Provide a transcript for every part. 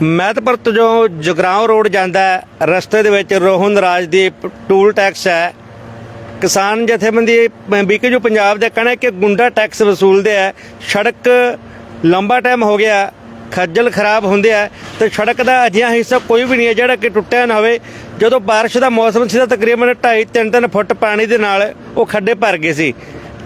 ਮਹਿਤਪੁਰ ਤੋਂ ਜੋ ਜਗਰਾਉਂ ਰੋਡ ਜਾਂਦਾ ਹੈ, ਰਸਤੇ ਦੇ ਵਿੱਚ ਰੋਹਨ ਰਾਜ ਦੀ ਟੂਲ ਟੈਕਸ ਹੈ। ਕਿਸਾਨ ਜਥੇਬੰਦੀ ਬੀਕੇ ਜੋ ਪੰਜਾਬ ਦਾ ਕਹਿਣਾ ਕਿ ਗੁੰਡਾ ਟੈਕਸ ਵਸੂਲਦੇ ਆ ਸੜਕ ਲੰਬਾ ਟਾਈਮ ਹੋ ਗਿਆ, ਖੱਜਲ ਖਰਾਬ ਹੁੰਦੇ ਆ, ਤੇ ਸੜਕ ਦਾ ਅਜਿਹਾ ਹਿੱਸਾ ਕੋਈ ਵੀ ਨਹੀਂ ਹੈ, ਜਿਹੜਾ ਕਿ ਟੁੱਟਿਆ ਨਾ ਹੋਵੇ। ਜਦੋਂ ਬਾਰਿਸ਼ ਦਾ ਮੌਸਮ ਸੀ ਤਾਂ ਤਕਰੀਬਨ 2.5 3-3 ਫੁੱਟ ਪਾਣੀ ਦੇ ਨਾਲ ਉਹ ਖੱਡੇ ਭਰ ਗਏ ਸੀ।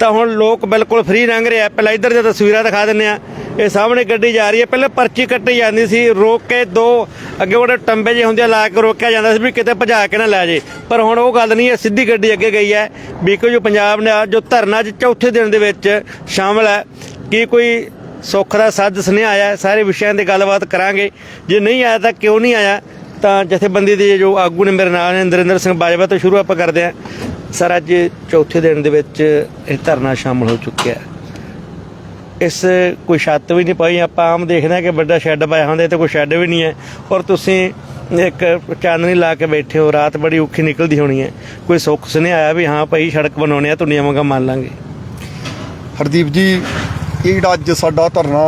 ਤਾਂ ਹੁਣ ਲੋਕ ਬਿਲਕੁਲ ਫ੍ਰੀ ਲੰਘ ਰਹੇ ਆ। ਪਹਿਲਾਂ ਇੱਧਰ ਦੀਆਂ ਤਸਵੀਰਾਂ ਦਿਖਾ ਦਿੰਨੇ ਆ ਇਹ ਸਾਹਮਣੇ ਗੱਡੀ ਜਾ ਰਹੀ ਹੈ। ਪਹਿਲਾਂ ਪਰਚੀ ਕੱਟੀ ਜਾਂਦੀ ਸੀ। ਰੋਕ ਕੇ ਦੋ ਅੱਗੇ ਉਹਦੇ ਟੰਬੇ ਜੇ ਹੁੰਦੇ ਆ, ਲਾ ਕੇ ਰੋਕਿਆ ਜਾਂਦਾ ਸੀ ਵੀ ਕਿਤੇ ਭਜਾ ਕੇ ਨਾ ਲੈ ਜੇ। ਪਰ ਹੁਣ ਉਹ ਗੱਲ ਨਹੀਂ ਹੈ। ਸਿੱਧੀ ਗੱਡੀ ਅੱਗੇ ਗਈ ਹੈ। ਬੀਕੋ ਜੋ ਪੰਜਾਬ ਨੇ ਜੋ ਧਰਨਾ 'ਚ ਚੌਥੇ ਦਿਨ ਦੇ ਵਿੱਚ ਸ਼ਾਮਲ ਹੈ। ਕੀ ਕੋਈ ਸੁੱਖ ਦਾ ਸੱਜ ਸੁਨੇਹਾ ਆਇਆ? ਸਾਰੇ ਵਿਸ਼ਿਆਂ ਤੇ ਗੱਲਬਾਤ ਕਰਾਂਗੇ। ਜੇ ਨਹੀਂ ਆਇਆ ਤਾਂ ਕਿਉਂ ਨਹੀਂ ਆਇਆ? ਤਾਂ ਜਥੇਬੰਦੀ ਦੇ ਜੋ ਆਗੂ ਨੇ ਮੇਰੇ ਨਾਲ ਨੇ ਨਰਿੰਦਰ ਸਿੰਘ ਬਾਜਵਾ ਤੋਂ ਸ਼ੁਰੂ ਆਪਾਂ ਕਰਦੇ ਹਾਂ। ਸਰ, ਅੱਜ ਚੌਥੇ ਦਿਨ ਦੇ ਵਿੱਚ ਇਹ ਧਰਨਾ ਸ਼ਾਮਲ ਹੋ ਚੁੱਕਿਆ ਹੈ। ਇਸ ਕੋਈ ਛੱਤ ਵੀ ਨਹੀਂ ਪਾਈ, ਆਪਾਂ ਆਮ ਦੇਖਦੇ ਹਾਂ ਕਿ ਵੱਡਾ ਸ਼ੈੱਡ ਪਾਇਆ ਹੁੰਦਾ ਤੇ ਕੋਈ ਸ਼ੈੱਡ ਵੀ ਨਹੀਂ ਹੈ। ਔਰ ਤੁਸੀਂ ਇੱਕ ਚਾਨਣੀ ਲਾ ਕੇ ਬੈਠੇ ਹੋ, ਰਾਤ ਬੜੀ ਔਖੀ ਨਿਕਲਦੀ ਹੋਣੀ ਹੈ। ਕੋਈ ਸੁੱਖ ਸੁਨੇਹਾ ਆਇਆ ਵੀ ਹਾਂ ਭਾਈ, ਸੜਕ ਬਣਾਉਣੀ ਆ ਦੁਨੀਆ ਵਾਂਗਾ ਮੰਨ ਲਾਂਗੇ? ਹਰਦੀਪ ਜੀ, ਇਹ ਜਿਹੜਾ ਅੱਜ ਸਾਡਾ ਧਰਨਾ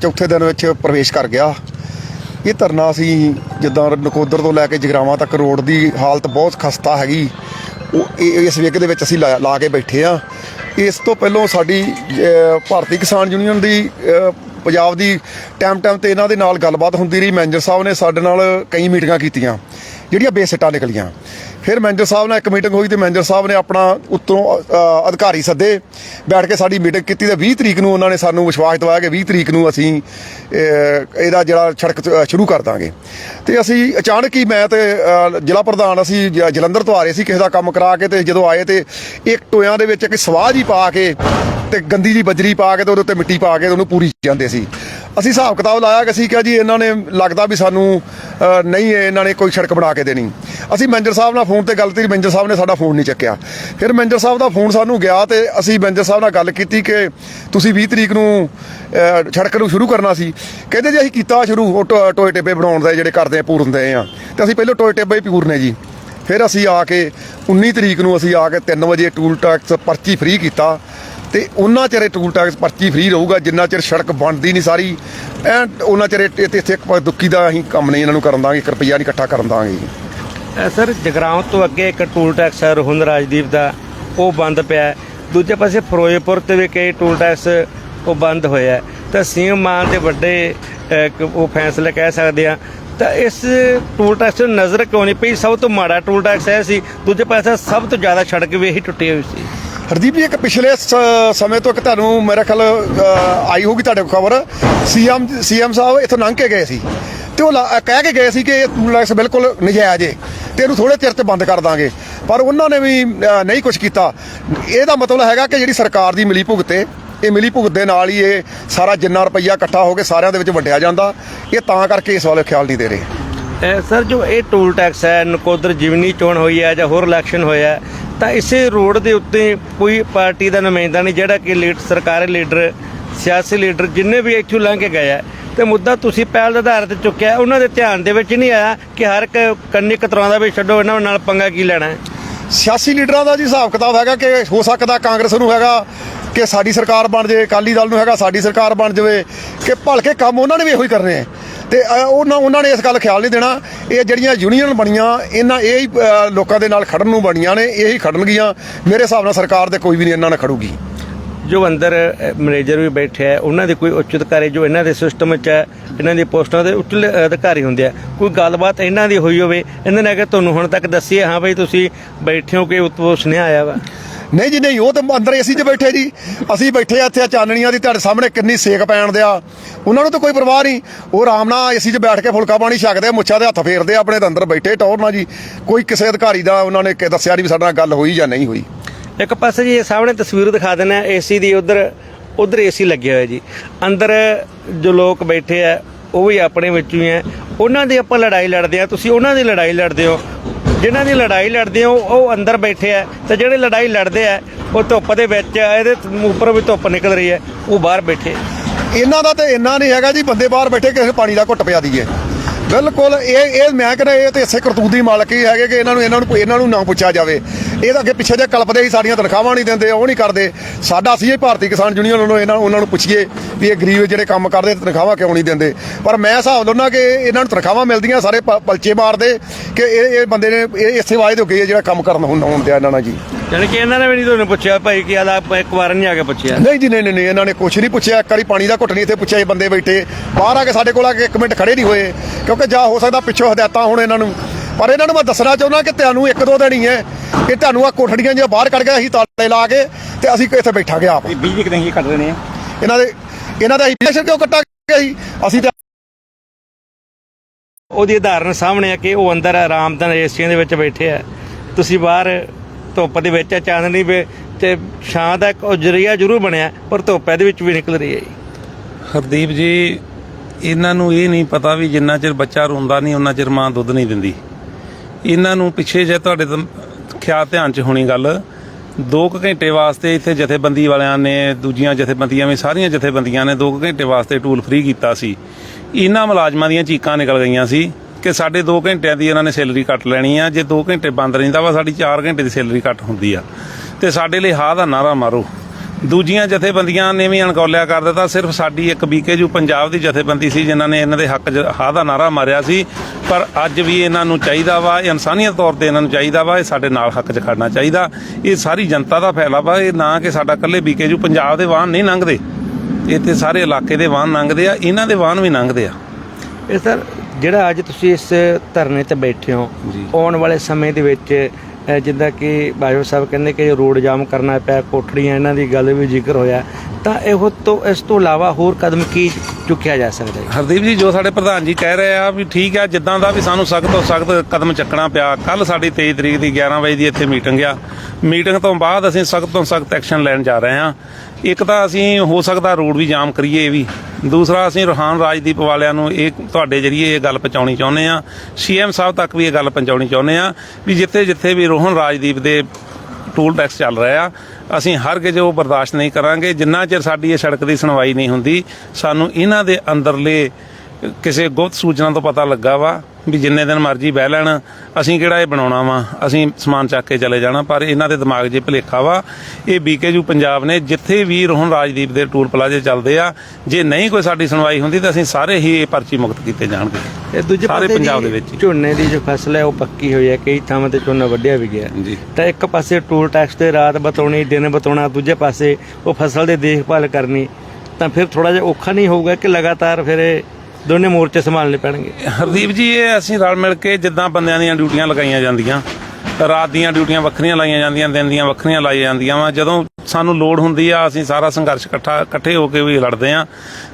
ਚੌਥੇ ਦਿਨ ਵਿੱਚ ਪ੍ਰਵੇਸ਼ ਕਰ ਗਿਆ। ਇਹ ਧਰਨਾ ਅਸੀਂ ਜਿੱਦਾਂ ਨਕੋਦਰ ਤੋਂ ਲੈ ਕੇ ਜਗਰਾਵਾਂ ਤੱਕ ਰੋਡ ਦੀ ਹਾਲਤ ਬਹੁਤ ਖਸਤਾ ਹੈਗੀ। ਉਹ ਇਹ- ਇਸ ਵਿਗ ਦੇ ਵਿੱਚ ਅਸੀਂ ਲਾ ਲਾ ਕੇ ਬੈਠੇ ਆ ਇਸ ਤੋਂ ਪਹਿਲਾਂ ਸਾਡੀ ਅਹ, ਭਾਰਤੀ ਕਿਸਾਨ ਯੂਨੀਅਨ ਦੀ ਅਹ, ਪੰਜਾਬ ਦੀ ਟਾਈਮ ਟਾਈਮ ਤੇ ਇਹਨਾਂ ਦੇ ਨਾਲ ਗੱਲਬਾਤ ਹੁੰਦੀ ਰਹੀ। ਮੈਨੇਜਰ ਸਾਹਿਬ ਨੇ ਸਾਡੇ ਨਾਲ ਕਈ ਮੀਟਿੰਗਾਂ ਕੀਤੀਆਂ। ਜਿਹੜੀਆਂ ਬੇਸਿੱਟਾਂ ਨਿਕਲੀਆਂ। ਫਿਰ ਮੈਨੇਜਰ ਸਾਹਿਬ ਨਾਲ ਇੱਕ ਮੀਟਿੰਗ ਹੋਈ ਤੇ ਮੈਨੇਜਰ ਸਾਹਿਬ ਨੇ ਆਪਣਾ ਉੱਤੋਂ ਅ, ਅਧਿਕਾਰੀ ਸੱਦੇ। ਬੈਠ ਕੇ ਸਾਡੀ ਮੀਟਿੰਗ ਕੀਤੀ ਤੇ 20 ਤਰੀਕ ਨੂੰ ਉਹਨਾਂ ਨੇ ਸਾਨੂੰ ਵਿਸ਼ਵਾਸ ਦਿਵਾਇਆ ਕਿ 20 ਤਰੀਕ ਨੂੰ ਅਸੀਂ ਇਹਦਾ ਜਿਹੜਾ ਸੜਕ ਸ਼ੁਰੂ ਕਰ ਦਾਂਗੇ। ਤੇ ਅਸੀਂ ਅਚਾਨਕ ਹੀ ਮੈਂ ਤੇ ਜ਼ਿਲ੍ਹਾ ਪ੍ਰਧਾਨ ਅਸੀਂ ਜ- ਜਲੰਧਰ ਤੋਂ ਆ ਰਹੇ ਸੀ ਕਿਸੇ ਦਾ ਕੰਮ ਕਰਾ ਕੇ ਤੇ ਜਦੋਂ ਆਏ ਤੇ ਇੱਕ ਟੋਇਆਂ ਦੇ ਵਿੱਚ ਇੱਕ ਸਵਾਹ ਜੀ ਪਾ ਕੇ ਤੇ ਗੰਦੀ ਜੀ ਬਜਰੀ ਪਾ ਕੇ ਤੇ ਉਹਦੇ ਉੱਤੇ ਮਿੱਟੀ ਪਾ ਕੇ ਉਹਨੂੰ ਪੂਰੀ ਜਾਂਦੇ ਸੀ। ਅਸੀਂ ਹਿਸਾਬ ਕਿਤਾਬ ਲਾਇਆ ਕਿ ਅਸੀਂ ਕਿਹਾ ਜੀ ਇਹਨਾਂ ਨੇ ਲੱਗਦਾ ਵੀ ਸਾਨੂੰ ਅ, ਨਹੀਂ ਇਹਨਾਂ ਨੇ ਕੋਈ ਸੜਕ ਬਣਾ ਕੇ ਦੇਣੀ। ਅਸੀਂ ਮੈਨੇਜਰ ਸਾਹਿਬ ਨਾਲ ਫੋਨ ਤੇ ਗੱਲ ਕੀਤੀ ਮੈਨੇਜਰ ਸਾਹਿਬ ਨੇ ਸਾਡਾ ਫੋਨ ਨਹੀਂ ਚੱਕਿਆ। ਫਿਰ ਮੈਨੇਜਰ ਸਾਹਿਬ ਦਾ ਫੋਨ ਸਾਨੂੰ ਗਿਆ ਤੇ ਅਸੀਂ ਮੈਨੇਜਰ ਸਾਹਿਬ ਨਾਲ ਗੱਲ ਕੀਤੀ ਕਿ ਤੁਸੀਂ 20 ਤਰੀਕ ਨੂੰ ਅ, ਸੜਕ ਨੂੰ ਸ਼ੁਰੂ ਕਰਨਾ ਸੀ। ਕਹਿੰਦੇ ਜੀ ਅਸੀਂ ਕੀਤਾ ਸ਼ੁਰੂ ਉਹ ਟੋ- ਟੋਏ ਟੇਬੇ ਬਣਾਉਣ ਦਾ ਜਿਹੜੇ ਕਰਦੇ ਆ ਪੂਰਨ ਦੇ ਆ। ਤੇ ਅਸੀਂ ਪਹਿਲਾਂ ਟੋਏ ਟੇਬੇ ਹੀ ਪੂਰਨੇ ਜੀ। ਫਿਰ ਅਸੀਂ ਆ ਕੇ 19 ਤਰੀਕ ਨੂੰ ਅਸੀਂ ਆ ਕੇ 3 ਵਜੇ ਟੂਲ ਟੈਕਸ ਪਰਚੀ ਫ੍ਰੀ ਕੀਤਾ। ਤੇ ਉਹਨਾਂ ਚਿਰ ਇਹ ਟੂਲ ਟੈਕਸ ਪਰਚੀ ਫ੍ਰੀ ਰਹੂਗਾ ਜਿੰਨਾ ਚਿਰ ਸੜਕ ਬਣਦੀ ਨਹੀਂ ਸਾਰੀ ਐ ਉਹਨਾਂ ਚਿਰ ਇਹ- ਇੱਥੇ ਇੱਕ ਦੁੱਕੀ ਦਾ ਅਸੀਂ ਕੰਮ ਨਹੀਂ ਇਹਨਾਂ ਨੂੰ ਕਰਨ ਦਾਂਗੇ ਇੱਕ ਰੁਪਈਆ ਨਹੀਂ ਇਕੱਠਾ ਕਰਨ ਦਾਂਗੇ ਅ, ਸਰ ਜਗਰਾਉਂ ਤੋਂ ਅੱਗੇ ਇੱਕ ਟੂਲ ਟੈਕਸ ਹੈ ਰੋਹਨ ਰਾਜਦੀਪ ਦਾ ਉਹ ਬੰਦ ਪਿਆ ਦੂਜੇ ਪਾਸੇ ਫਿਰੋਜ਼ਪੁਰ ਤੇ ਵੀ ਕਈ ਟੂਲ ਟੈਕਸ ਉਹ ਬੰਦ ਹੋਇਆ ਹੈ। ਤਾਂ ਸੀਐਮ ਮਾਨ ਦੇ ਵੱਡੇ ਉਹ ਫੈਸਲੇ ਕਹਿ ਸਕਦੇ ਆ ਤਾਂ ਇਸ ਟੂਲ ਟੈਕਸ ਨਜ਼ਰ ਕਿਉਂ ਨਹੀਂ ਪਈ? ਸਭ ਤੋਂ ਮਾੜਾ ਟੂਲ ਟੈਕਸ ਇਹ ਸੀ ਦੂਜੇ ਪਾਸੇ ਸਭ ਤੋਂ ਜ਼ਿਆਦਾ ਸੜਕ ਵੀ ਇਹੀ ਟੁੱਟੀ ਹੋਈ ਸੀ। ਹਰਦੀਪ ਜੀ ਇੱਕ ਪਿਛਲੇ ਸ- ਸਮੇਂ ਤੋਂ ਇੱਕ ਤੁਹਾਨੂੰ ਮੇਰੇ ਖਿਆਲ ਅ, ਆਈ ਹੋਗੀ ਤੁਹਾਡੇ ਕੋਲ ਖਬਰ। ਸੀਐਮ ਸੀਐਮ ਸਾਹਿਬ ਇੱਥੋਂ ਲੰਘ ਕੇ ਗਏ ਸੀ। ਤੇ ਉਹ ਲਾ- ਕਹਿ ਕੇ ਗਏ ਸੀ ਕਿ ਇਹ ਟੂਲ ਟੈਕਸ ਬਿਲਕੁਲ ਨਜਾਇਜ਼ ਏ। ਤੇ ਇਹਨੂੰ ਥੋੜੇ ਚਿਰ ਤੇ ਬੰਦ ਕਰ ਦਾਂਗੇ। ਪਰ ਉਹਨਾਂ ਨੇ ਵੀ ਨਹੀਂ ਕੁਝ ਕੀਤਾ। ਇਹਦਾ ਮਤਲਬ ਹੈਗਾ ਕਿ ਜਿਹੜੀ ਸਰਕਾਰ ਦੀ ਮਿਲੀ ਭੁਗਤੇ ਇਹ ਮਿਲੀ ਭੁਗਤ ਦੇ ਨਾਲ ਹੀ ਇਹ ਸਾਰਾ ਜਿੰਨਾ ਰੁਪਈਆ ਇਕੱਠਾ ਹੋ ਕੇ ਸਾਰਿਆਂ ਦੇ ਵਿੱਚ ਵੰਡਿਆ ਜਾਂਦਾ। ਇਹ ਤਾਂ ਕਰਕੇ ਇਸ ਵਾਲੇ ਖਿਆਲ ਨਹੀਂ ਦੇ ਰਹੇ। ਸਰ ਜੋ ਇਹ ਟੂਲ ਟੈਕਸ ਹੈ ਨਕੋਦਰ ਜਿਵਨੀ ਚੋਣ ਹੋਈ ਹੈ ਜਾਂ ਹੋਰ ਇਲੈਕਸ਼ਨ ਹੋਇਆ ਤਾਂ ਇਸੇ ਰੋਡ ਦੇ ਉੱਤੇ ਕੋਈ ਪਾਰਟੀ ਦਾ ਨੁਮਾਇੰਦਾ ਨਹੀਂ, ਜਿਹੜਾ ਕਿ ਲੀਡ, ਸਰਕਾਰੀ ਲੀਡਰ, ਸਿਆਸੀ ਲੀਡਰ ਜਿੰਨੇ ਵੀ ਇੱਥੋਂ ਲੰਘ ਕੇ ਗਏ ਆ, ਤੇ ਮੁੱਦਾ ਤੁਸੀਂ ਪਹਿਲ ਦੇ ਆਧਾਰ ਤੇ ਚੁੱਕਿਆ, ਉਹਨਾਂ ਦੇ ਧਿਆਨ ਦੇ ਵਿੱਚ ਨਹੀਂ ਆਇਆ ਕਿ ਹਰ ਇੱਕ ਕੰਨੀ ਕਤਰਾਂ ਦਾ ਵੀ ਛੱਡੋ, ਇਹਨਾਂ ਨਾਲ ਪੰਗਾ ਕੀ ਲੈਣਾ ਹੈ? ਸਿਆਸੀ ਲੀਡਰਾਂ ਦਾ ਜੀ ਹਿਸਾਬ ਕਿਤਾਬ ਹੈਗਾ ਕਿ ਹੋ ਸਕਦਾ ਕਾਂਗਰਸ ਨੂੰ ਹੈਗਾ ਕਿ ਸਾਡੀ ਸਰਕਾਰ ਬਣ ਜਾਵੇ ਅਕਾਲੀ ਦਲ ਨੂੰ ਹੈਗਾ ਸਾਡੀ ਸਰਕਾਰ ਬਣ ਜਾਵੇ ਕਿ ਭਲਕੇ ਕੰਮ ਉਹਨਾਂ ਨੇ ਵੀ ਇਹੋ ਹੀ ਕਰਨੇ ਆ। ਤੇ ਅ, ਉਹਨਾਂ ਉਹਨਾਂ ਨੇ ਇਸ ਗੱਲ ਖਿਆਲ ਨਹੀਂ ਦੇਣਾ ਇਹ ਜਿਹੜੀਆਂ ਯੂਨੀਅਨ ਬਣੀਆਂ ਇਹਨਾਂ ਇਹ ਹੀ ਲੋਕਾਂ ਦੇ ਨਾਲ ਖੜਨ ਨੂੰ ਬਣੀਆਂ ਨੇ ਇਹ ਹੀ ਖੜਨਗੀਆਂ। ਮੇਰੇ ਹਿਸਾਬ ਨਾਲ ਸਰਕਾਰ ਦੇ ਕੋਈ ਵੀ ਨਹੀਂ ਇਹਨਾਂ ਨਾਲ ਖੜੂਗੀ। ਜੋ ਅੰਦਰ ਮੈਨੇਜਰ ਵੀ ਬੈਠੇ ਹੈ ਉਹਨਾਂ ਦੇ ਕੋਈ ਉੱਚ ਅਧਿਕਾਰੀ ਜੋ ਇਹਨਾਂ ਦੇ ਸਿਸਟਮ 'ਚ ਹੈ ਇਹਨਾਂ ਦੀ ਪੋਸਟਾਂ ਦੇ ਉੱਚ ਅਧਿਕਾਰੀ ਹੁੰਦੇ ਆ ਕੋਈ ਗੱਲਬਾਤ ਇਹਨਾਂ ਦੀ ਹੋਈ ਹੋਵੇ ਇਹਨਾਂ ਨੇ ਕਿ ਤੁਹਾਨੂੰ ਹੁਣ ਤੱਕ ਦੱਸੀ ਹਾਂ ਬਈ ਤੁਸੀਂ ਬੈਠੇ ਹੋ ਕਿ ਉਤੋਂ ਸੁਨੇਹਾ ਆਇਆ ਵਾ। ਨਹੀਂ ਜੀ ਨਹੀਂ ਉਹ ਤਾਂ ਅੰਦਰ ਏਸੀ 'ਚ ਬੈਠੇ ਜੀ। ਅਸੀਂ ਬੈਠੇ ਆ ਇੱਥੇ ਚਾਨਣੀਆਂ ਦੀ ਤੁਹਾਡੇ ਸਾਹਮਣੇ ਕਿੰਨੀ ਸੇਕ ਪੈਣ ਦਿਆ। ਉਹਨਾਂ ਨੂੰ ਤਾਂ ਕੋਈ ਪਰਵਾਹ ਨਹੀਂ। ਉਹ ਆਰਾਮ ਨਾਲ ਏਸੀ 'ਚ ਬੈਠ ਕੇ ਫੁਲਕਾ ਪਾਣੀ ਛਕਦੇ ਆ, ਮੁੱਛਾਂ ਦੇ ਹੱਥ ਫੇਰਦੇ ਆ, ਆਪਣੇ ਅੰਦਰ ਬੈਠੇ ਟੌਰ ਨਾਲ ਜੀ। ਕੋਈ ਕਿਸੇ ਅਧਿਕਾਰੀ ਦਾ ਉਹਨਾਂ ਨੇ ਕਿ ਦੱਸਿਆ ਨਹੀਂ ਵੀ ਸਾਡੇ ਨਾਲ ਗੱਲ ਹੋਈ ਜਾਂ ਨਹੀਂ ਹੋਈ। ਇੱਕ ਪਾਸੇ ਜੀ ਇਹ ਸਾਹਮਣੇ ਤਸਵੀਰ ਦਿਖਾ ਦਿੰਦੇ ਆ ਏਸੀ ਦੀ ਉਧਰ ਉਧਰ ਏਸੀ ਲੱਗਿਆ ਹੋਇਆ ਜੀ। ਅੰਦਰ ਜੋ ਲੋਕ ਬੈਠੇ ਆ ਉਹ ਵੀ ਆਪਣੇ ਵਿੱਚੋਂ ਹੀ ਆ। ਉਹਨਾਂ ਦੀ ਆਪਾਂ ਲੜਾਈ ਲੜਦੇ ਆ ਤੁਸੀਂ ਉਹਨਾਂ ਦੀ ਲੜਾਈ ਲੜਦੇ ਹੋ। ਜਿਨ੍ਹਾਂ ਦੀ ਲੜਾਈ ਲੜਦੇ ਹੋ, ਉਹ ਅੰਦਰ ਬੈਠੇ ਆ ਤੇ ਜਿਹੜੇ ਲੜਾਈ ਲੜਦੇ ਆ, ਉਹ ਧੁੱਪ ਦੇ ਵਿੱਚ ਇਹਦੇ ਉੱਪਰ ਵੀ ਧੁੱਪ ਨਿਕਲ ਰਹੀ ਹੈ, ਉਹ ਬਾਹਰ ਬੈਠੇ। ਇਹਨਾਂ ਦਾ ਤੇ ਇੰਨਾ ਨਹੀਂ ਹੈਗਾ ਜੀ, ਬੰਦੇ ਬਾਹਰ ਬੈਠੇ, ਕਿਸੇ ਪਾਣੀ ਦਾ ਘੁੱਟ ਪਿਆ ਦਈਏ ਬਿਲਕੁਲ, ਇਹ ਇਹ ਮੈਂ ਕਹਿੰਦਾ, ਇਹ ਤੇ ਇਸੇ ਕਰਤੂਤ ਦੀ ਮਾਲਕ ਹੀ ਹੈਗੇ ਕਿ ਇਹਨਾਂ ਨੂੰ ਇਹਨਾਂ ਨੂੰ ਇਹਨਾਂ ਨੂੰ ਨਾ ਪੁੱਛਿਆ ਜਾਵੇ। ਇਹ ਤਾਂ ਅੱਗੇ ਪਿੱਛੇ ਦੇ ਕਲਪਦੇ ਹੀ ਸਾਡੀਆਂ ਤਨਖਾਹਾਂ ਨਹੀਂ ਦਿੰਦੇ, ਉਹ ਨਹੀਂ ਕਰਦੇ। ਸਾਡਾ ਅਸੀਂ ਇਹ ਭਾਰਤੀ ਕਿਸਾਨ ਯੂਨੀਅਨ ਵੱਲੋਂ ਇਹਨਾਂ ਉਹਨਾਂ ਨੂੰ ਪੁੱਛੀਏ। ਵੀ ਇਹ ਗਰੀਬ ਜਿਹੜੇ ਕੰਮ ਕਰਦੇ ਤਨਖਾਹਾਂ ਕਿਉਂ ਨਹੀਂ ਦਿੰਦੇ? ਪਰ ਮੈਂ ਹਿਸਾਬ ਲਾਉਣਾ ਕਿ ਇਹਨਾਂ ਨੂੰ ਤਨਖਾਹਾਂ ਮਿਲਦੀਆਂ ਸਾਰੇ ਪਲਚੇ ਮਾਰਦੇ ਕਿ ਇਹ ਇਹ ਬੰਦੇ ਨੇ ਇਹ ਇਸੇ ਵਾਅਦੇ ਹੋ ਗਏ ਜਿਹੜਾ ਕੰਮ ਕਰਨ ਹੁਣ ਹੋਣ ਦਿਆ ਇਹਨਾਂ ਨਾਲ ਜੀ। ਜਾਣੀ ਕਿ ਇਹਨਾਂ ਨੇ ਵੀ ਨਹੀਂ ਤੁਹਾਨੂੰ ਪੁੱਛਿਆ ਭਾਈ ਕੀ ਹਾਲ ਆ ਆਪਾਂ ਇੱਕ ਵਾਰ ਨਹੀਂ ਆ ਕੇ ਪੁੱਛਿਆ? ਨਹੀਂ ਜੀ ਨਹੀਂ ਨਹੀਂ ਨਹੀਂ, ਇਹਨਾਂ ਨੇ ਕੁਝ ਨਹੀਂ ਪੁੱਛਿਆ। ਇੱਕ ਵਾਰੀ ਪਾਣੀ ਦਾ ਘੁੱਟ ਨਹੀਂ ਇੱਥੇ ਪੁੱਛਿਆ ਇਹ ਬੰਦੇ ਬੈਠੇ। ਬਾਹਰ ਆ ਕੇ ਸਾਡੇ ਕੋਲ ਆ ਕੇ ਇੱਕ ਮਿੰਟ ਖੜੇ ਨਹੀਂ ਹੋਏ ਕਿਉਂਕਿ ਜਾ ਹੋ ਸਕਦਾ ਪਿੱਛੋਂ ਹਦਾਇਤਾਂ ਹੁਣ ਇਹਨਾਂ ਨੂੰ। ਪਰ ਇਹਨਾਂ ਨੂੰ ਮੈਂ ਦੱਸਣਾ ਚਾਹੁੰਦਾ ਕਿ ਤੁਹਾਨੂੰ ਇੱਕ ਦੋ ਦਿਨ ਹੀ ਹੈ ਕਿ ਤੁਹਾਨੂੰ ਆ ਕੋਠੜੀਆਂ ਜਿਹੀਆਂ ਬਾਹਰ ਕੱਢ ਕੇ ਅਸੀਂ ਤਾਲੇ ਲਾ ਕੇ ਤੇ ਅਸੀਂ ਇੱਥੇ ਬੈਠਾਂਗੇ ਆਪ। ਬਿਜਲੀ ਕਿਦਾਂ ਹੀ ਕੱਢ ਰਹੇ ਨੇ? ਇਹਨਾਂ ਦੇ ਇਹਨਾਂ ਦਾ ਪ੍ਰੈਸ਼ਰ ਕਿਉਂ ਕੱਟਾਂਗੇ ਅਸੀਂ? ਅਸੀਂ ਤਾਂ ਉਹਦੀ ਉਦਾਹਰਨ ਸਾਹਮਣੇ ਆ ਕਿ ਉਹ ਅੰਦਰ ਆਰਾਮਦਾਨ ਏਸੀਆਂ ਦੇ ਵਿੱਚ ਬੈਠੇ ਆ। ਤੁਸੀਂ ਬਾਹਰ ਧੁੱਪ ਦੇ ਵਿੱਚ ਆ, ਚਾਂਦਨੀ ਵੇ ਤੇ ਛਾਂ ਦਾ ਇੱਕ ਉਹ ਜਰੀਆ ਜ਼ਰੂਰ ਬਣਿਆ ਪਰ ਧੁੱਪ ਇਹਦੇ ਵਿੱਚ ਵੀ ਨਿਕਲ ਰਹੀ ਹੈ ਜੀ। ਹਰਦੀਪ ਜੀ ਇਹਨਾਂ ਨੂੰ ਇਹ ਨਹੀਂ ਪਤਾ ਵੀ ਜਿੰਨਾ ਚਿਰ ਬੱਚਾ ਰੋਂਦਾ ਨਹੀਂ ਉਹਨਾਂ ਚਿਰ ਮਾਂ ਦੁੱਧ ਨਹੀਂ ਦਿੰਦੀ। ਇਹਨਾਂ ਨੂੰ ਪਿੱਛੇ ਜੇ ਤੁਹਾਡੇ ਤੋਂ ਖਿਆਲ ਧਿਆਨ ਚ ਹੋਣੀ ਗੱਲ 2 ਘੰਟੇ ਵਾਸਤੇ ਇੱਥੇ ਜਥੇਬੰਦੀ ਵਾਲਿਆਂ ਨੇ, ਦੂਜੀਆਂ ਜਥੇਬੰਦੀਆਂ ਵੀ, ਸਾਰੀਆਂ ਜਥੇਬੰਦੀਆਂ ਨੇ 2 ਘੰਟੇ ਵਾਸਤੇ ਟੂਲ ਫ੍ਰੀ ਕੀਤਾ ਸੀ। ਇਹਨਾਂ ਮੁਲਾਜ਼ਮਾਂ ਦੀਆਂ ਚੀਕਾਂ ਨਿਕਲ ਗਈਆਂ ਸੀ ਕਿ ਸਾਡੇ 2 ਘੰਟਿਆਂ ਦੀ ਇਹਨਾਂ ਨੇ ਸੈਲਰੀ ਕੱਟ ਲੈਣੀ ਆ। ਜੇ 2 ਘੰਟੇ ਬੰਦ ਰਹਿੰਦਾ ਵਾ, ਸਾਡੀ 4 ਘੰਟੇ ਦੀ ਸੈਲਰੀ ਕੱਟ ਹੁੰਦੀ ਆ। ਤੇ ਸਾਡੇ ਲਈ ਹਾਂ ਦਾ ਨਾਰਾ ਮਾਰੋ। ਦੂਜੀਆਂ ਜਥੇਬੰਦੀਆਂ ਨੇ ਵੀ ਅਣਗੌਲਿਆ ਕਰ ਦਿੱਤਾ। ਸਿਰਫ ਸਾਡੀ ਇੱਕ ਬੀਕੇਯੂ ਪੰਜਾਬ ਦੀ ਜਥੇਬੰਦੀ ਸੀ ਜਿਨ੍ਹਾਂ ਨੇ ਇਹਨਾਂ ਦੇ ਹੱਕ 'ਚ ਹਾਂ ਦਾ ਨਾਰਾ ਮਾਰਿਆ ਸੀ। ਪਰ ਅੱਜ ਵੀ ਇਹਨਾਂ ਨੂੰ ਚਾਹੀਦਾ ਵਾ ਇਹ ਇਨਸਾਨੀਅਤ ਤੌਰ ਤੇ ਇਹਨਾਂ ਨੂੰ ਚਾਹੀਦਾ ਵਾ ਇਹ ਸਾਡੇ ਨਾਲ ਹੱਕ 'ਚ ਖੜਨਾ ਚਾਹੀਦਾ। ਇਹ ਸਾਰੀ ਜਨਤਾ ਦਾ ਫੈਸਲਾ ਵਾ ਇਹ ਨਾ ਕਿ ਸਾਡਾ ਇਕੱਲੇ ਬੀਕੇਯੂ ਪੰਜਾਬ ਦੇ ਵਾਹਨ ਨਹੀਂ ਲੰਘਦੇ। ਇੱਥੇ ਸਾਰੇ ਇਲਾਕੇ ਦੇ ਵਾਹਨ ਲੰਘਦੇ ਆ ਇਹਨਾਂ ਦੇ ਵਾਹਨ ਵੀ ਲੰਘਦੇ ਆ। ਇਹ ਸਰ ਜਿਹੜਾ ਅੱਜ ਤੁਸੀਂ ਇਸ ਧਰਨੇ ਤੇ ਬੈਠੇ ਹੋ। ਆਉਣ ਵਾਲੇ ਸਮੇਂ ਦੇ ਵਿੱਚ ਜਿੱਦਾਂ ਕਿ ਬਾਜਵਾ ਸਾਹਿਬ ਕਹਿੰਦੇ ਕਿ ਰੋਡ ਜਾਮ ਕਰਨਾ ਪਿਆ, ਕੋਠੜੀਆਂ, ਇਹਨਾਂ ਦੀ ਗੱਲ ਵੀ ਜ਼ਿਕਰ ਹੋਇਆ। ਤਾਂ ਇਹੋ ਤੋਂ, ਇਸ ਤੋਂ ਇਲਾਵਾ ਹੋਰ ਕਦਮ ਕੀ ਚੁੱਕਿਆ ਜਾ ਸਕਦਾ ਹੈ? ਹਰਦੀਪ ਜੀ, ਜੋ ਸਾਡੇ ਪ੍ਰਧਾਨ ਜੀ ਕਹਿ ਰਹੇ ਆ ਵੀ ਠੀਕ ਆ, ਜਿੱਦਾਂ ਦਾ ਵੀ ਸਾਨੂੰ ਸਖਤ ਤੋਂ ਸਖਤ ਕਦਮ ਚੱਕਣਾ ਪਿਆ ਕੱਲ ਸਾਡੀ 23 ਤਰੀਕ ਦੀ 11 ਵਜੇ ਦੀ ਇੱਥੇ ਮੀਟਿੰਗ ਆ। ਮੀਟਿੰਗ ਤੋਂ ਬਾਅਦ ਅਸੀਂ ਸਖਤ ਤੋਂ ਸਖਤ ਐਕਸ਼ਨ ਲੈਣ ਜਾ ਰਹੇ ਹਾਂ। ਇੱਕ ਤਾਂ ਅਸੀਂ ਹੋ ਸਕਦਾ ਰੋਡ ਵੀ ਜਾਮ ਕਰੀਏ ਇਹ ਵੀ। ਦੂਸਰਾ ਅਸੀਂ ਰੋਹਾਨ ਰਾਜਦੀਪ ਵਾਲਿਆਂ ਨੂੰ ਇਹ ਤੁਹਾਡੇ ਜਰੀਏ ਇਹ ਗੱਲ ਪਹੁੰਚਾਉਣੀ ਚਾਹੁੰਦੇ ਆ ਸੀਐਮ ਸਾਹਿਬ ਤੱਕ ਵੀ ਇਹ ਗੱਲ ਪਹੁੰਚਾਉਣੀ ਚਾਹੁੰਦੇ ਆ ਵੀ ਜਿੱਥੇ ਜਿੱਥੇ ਵੀ ਰੋਹਨ ਰਾਜਦੀਪ ਦੇ ਟੂਲ ਟੈਕਸ ਚੱਲ ਰਿਹਾ ਆ, ਅਸੀਂ ਹਰ ਕਿਤੇ ਉਹ ਬਰਦਾਸ਼ਤ ਨਹੀਂ ਕਰਾਂਗੇ। ਜਿੰਨਾ ਚਿਰ ਸਾਡੀ ਇਹ ਸੜਕ ਦੀ ਸੁਣਵਾਈ ਨਹੀਂ ਹੁੰਦੀ, ਸਾਨੂੰ ਇਹਨਾਂ ਦੇ ਅੰਦਰਲੇ ਕਿਸੇ ਗੁਪਤ ਸੂਚਨਾ ਤੋਂ ਪਤਾ ਲੱਗਾ ਵਾ ਵੀ ਜਿੰਨੇ ਦਿਨ ਮਰਜ਼ੀ ਬਹਿ ਲੈਣ ਅਸੀਂ ਕਿਹੜਾ ਇਹ ਬਣਾਉਣਾ ਵਾ ਅਸੀਂ ਸਮਾਨ ਚੱਕ ਕੇ ਚਲੇ ਜਾਣਾ ਪਰ ਇਹਨਾਂ ਦੇ ਦਿਮਾਗ 'ਚ ਭੁਲੇਖਾ ਵਾ ਇਹ ਬੀਕੇਯੂ ਪੰਜਾਬ ਨੇ ਜਿੱਥੇ ਵੀ ਰੋਹਨ ਰਾਜਦੀਪ ਦੇ ਟੂਲ ਪਲਾਜ਼ੇ ਚੱਲਦੇ ਆ ਜੇ ਨਹੀਂ ਕੋਈ ਸਾਡੀ ਸੁਣਵਾਈ ਹੁੰਦੀ ਤਾਂ ਅਸੀਂ ਸਾਰੇ ਹੀ ਇਹ ਪਰਚੀ ਮੁਕਤ ਕੀਤੇ ਜਾਣਗੇ ਇਹ ਦੂਜੇ ਸਾਰੇ ਪਾਸੇ ਪੰਜਾਬ ਦੇ ਵਿੱਚ। ਝੋਨੇ ਦੀ ਜੋ ਫਸਲ ਹੈ ਉਹ ਪੱਕੀ ਹੋਈ ਹੈ ਕਈ ਥਾਵਾਂ ਤੇ ਝੋਨਾ ਵੱਢਿਆ ਵੀ ਗਿਆ। ਤਾਂ ਇੱਕ ਪਾਸੇ ਟੂਲ ਟੈਕਸ ਤੇ ਰਾਤ ਬਤਾਉਣੀ ਦਿਨ ਬਤਾਉਣਾ ਦੂਜੇ ਪਾਸੇ ਉਹ ਫਸਲ ਦੀ ਦੇਖਭਾਲ ਕਰਨੀ ਤਾਂ ਫਿਰ ਥੋੜਾ ਜਿਹਾ ਔਖਾ ਨਹੀਂ ਹੋਊਗਾ ਕਿ ਲਗਾਤਾਰ ਫਿਰ ਇਹ ਦੋਨੇ ਮੋਰਚੇ ਸੰਭਾਲਣੇ ਪੈਣਗੇ। ਹਰਦੀਪ ਜੀ, ਇਹ ਅਸੀਂ ਰਲ ਮਿਲ ਕੇ ਜਿੱਦਾਂ ਬੰਦਿਆਂ ਦੀਆਂ ਡਿਊਟੀਆਂ ਲਗਾਈਆਂ ਜਾਂਦੀਆਂ, ਰਾਤ ਦੀਆਂ ਡਿਊਟੀਆਂ ਵੱਖਰੀਆਂ ਲਾਈਆਂ ਜਾਂਦੀਆਂ, ਦਿਨ ਦੀਆਂ ਵੱਖਰੀਆਂ ਲਾਈਆਂ ਜਾਂਦੀਆਂ ਵਾ। ਜਦੋਂ ਸਾਨੂੰ ਲੋੜ ਹੁੰਦੀ ਆ, ਅਸੀਂ ਸਾਰਾ ਸੰਘਰਸ਼ ਇਕੱਠਾ, ਇਕੱਠੇ ਹੋ ਕੇ ਵੀ ਲੜਦੇ ਆ।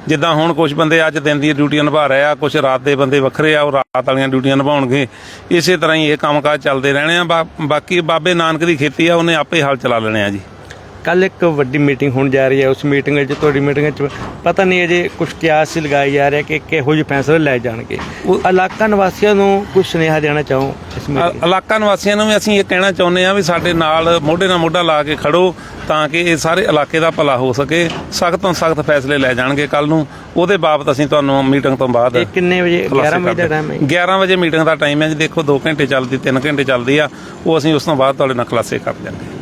ਜਿੱਦਾਂ ਹੁਣ ਕੁਝ ਬੰਦੇ ਅੱਜ ਦਿਨ ਦੀਆਂ ਡਿਊਟੀਆਂ ਨਿਭਾ ਰਹੇ ਆ ਕੁਝ ਰਾਤ ਦੇ ਬੰਦੇ ਵੱਖਰੇ ਆ, ਉਹ ਰਾਤ ਵਾਲੀਆਂ ਡਿਊਟੀਆਂ ਨਿਭਾਉਣਗੇ। ਇਸੇ ਤਰ੍ਹਾਂ ਹੀ ਇਹ ਕੰਮਕਾਜ ਚੱਲਦੇ ਰਹਿਣੇ ਆ। ਬਾ- ਬਾਕੀ ਬਾਬੇ ਨਾਨਕ ਦੀ ਖੇਤੀ ਆ, ਉਹਨੇ ਆਪੇ ਹਲ ਚਲਾ ਲੈਣੇ ਆ ਜੀ। ਕੱਲ ਇੱਕ ਵੱਡੀ ਮੀਟਿੰਗ ਹੋਣ ਜਾ ਰਹੀ ਹੈ। ਉਸ ਮੀਟਿੰਗ ਵਿੱਚ ਤੁਹਾਡੀ ਮੀਟਿੰਗ ਵਿੱਚ ਪਤਾ ਨਹੀਂ ਅਜੇ ਕੁਝ ਕਿਆਸ ਲਗਾਈ ਜਾ ਰਿਹਾ ਕਿ ਕਿਹੋ ਜਿਹੇ ਫੈਸਲੇ ਲੈ ਜਾਣਗੇ। ਉਹ- ਇਲਾਕਾ ਨਿਵਾਸੀਆਂ ਨੂੰ ਕੁਝ ਸੁਨੇਹਾ ਦੇਣਾ ਚਾਹੋ ਇਸ ਮੀਟਿੰਗ ਇਲਾਕਾ ਨਿਵਾਸੀਆਂ ਨੂੰ ਵੀ ਅਸੀਂ ਇਹ ਕਹਿਣਾ ਚਾਹੁੰਦੇ ਆ ਵੀ ਸਾਡੇ ਨਾਲ ਮੋਢੇ ਨਾਲ ਮੋਢਾ ਲਾ ਕੇ ਖੜੋ ਤਾਂ ਕਿ ਇਹ ਸਾਰੇ ਇਲਾਕੇ ਦਾ ਭਲਾ ਹੋ ਸਕੇ। ਸਖਤ ਤੋਂ ਸਖਤ ਫੈਸਲੇ ਲੈ ਜਾਣਗੇ ਕੱਲ ਨੂੰ। ਉਹਦੇ ਬਾਬਤ ਅਸੀਂ ਤੁਹਾਨੂੰ ਮੀਟਿੰਗ ਤੋਂ ਬਾਅਦ ਇਹ ਕਿੰਨੇ ਵਜੇ? ਖੁਲਾਸੇ 11 ਵਜੇ ਦਾ। ਟਾਈਮ ਹੈ। 11 ਵਜੇ ਮੀਟਿੰਗ ਦਾ ਟਾਈਮ ਹੈ ਜੀ। ਦੇਖੋ 2 ਘੰਟੇ ਚੱਲਦੀ 3 ਘੰਟੇ ਚੱਲਦੀ ਆ। ਉਹ ਅਸੀਂ ਉਸ ਤੋਂ ਬਾਅਦ ਤੁਹਾਡੇ ਨਾਲ ਖੁਲਾਸੇ ਕਰ ਦਿਆਂਗੇ।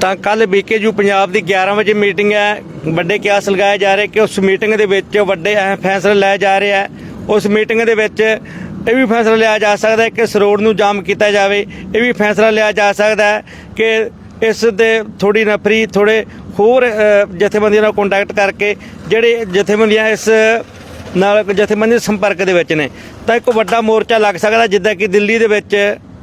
ਤਾਂ ਕੱਲ ਬੀਕੇਯੂ ਪੰਜਾਬ ਦੀ 11 ਵਜੇ ਮੀਟਿੰਗ ਹੈ। ਵੱਡੇ ਕਿਆਸ ਲਗਾਏ ਜਾ ਰਹੇ ਕਿ ਉਸ ਮੀਟਿੰਗ ਦੇ ਵਿੱਚ ਵੱਡੇ ਅਹਿਮ ਫੈਸਲੇ ਲਏ ਜਾ ਰਹੇ ਹੈ। ਉਸ ਮੀਟਿੰਗ ਦੇ ਵਿੱਚ ਇਹ ਵੀ ਫੈਸਲਾ ਲਿਆ ਜਾ ਸਕਦਾ ਹੈ ਕਿ ਇਸ ਰੋਡ ਨੂੰ ਜਾਮ ਕੀਤਾ ਜਾਵੇ। ਇਹ ਵੀ ਫੈਸਲਾ ਲਿਆ ਜਾ ਸਕਦਾ ਹੈ ਕਿ ਇਸ ਦੇ ਥੋੜੀ ਨਫਰੀ ਥੋੜੇ ਹੋਰ ਜਥੇਬੰਦੀਆਂ ਨਾਲ ਕੰਟੈਕਟ ਕਰਕੇ ਜਿਹੜੇ ਜਥੇਬੰਦੀਆਂ ਇਸ ਨਾਲ ਜਥੇਬੰਦੀ ਸੰਪਰਕ ਦੇ ਵਿੱਚ ਨੇ। ਤਾਂ ਇੱਕ ਵੱਡਾ ਮੋਰਚਾ ਲੱਗ ਸਕਦਾ ਜਿੱਦਾਂ ਕਿ ਦਿੱਲੀ ਦੇ ਵਿੱਚ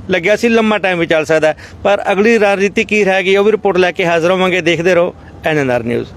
ਲੱਗਿਆ ਸੀ, ਲੰਮਾ ਟਾਈਮ ਵੀ ਚੱਲ ਸਕਦਾ ਪਰ ਅਗਲੀ ਰਣਨੀਤੀ ਕੀ ਰਹੇਗੀ ਉਹ ਵੀ ਰਿਪੋਰਟ ਲੈ ਕੇ ਹਾਜ਼ਰ ਹੋਵਾਂਗੇ, ਦੇਖਦੇ ਰਹੋ ਐਨਐਨਆਰ ਨਿਊਜ਼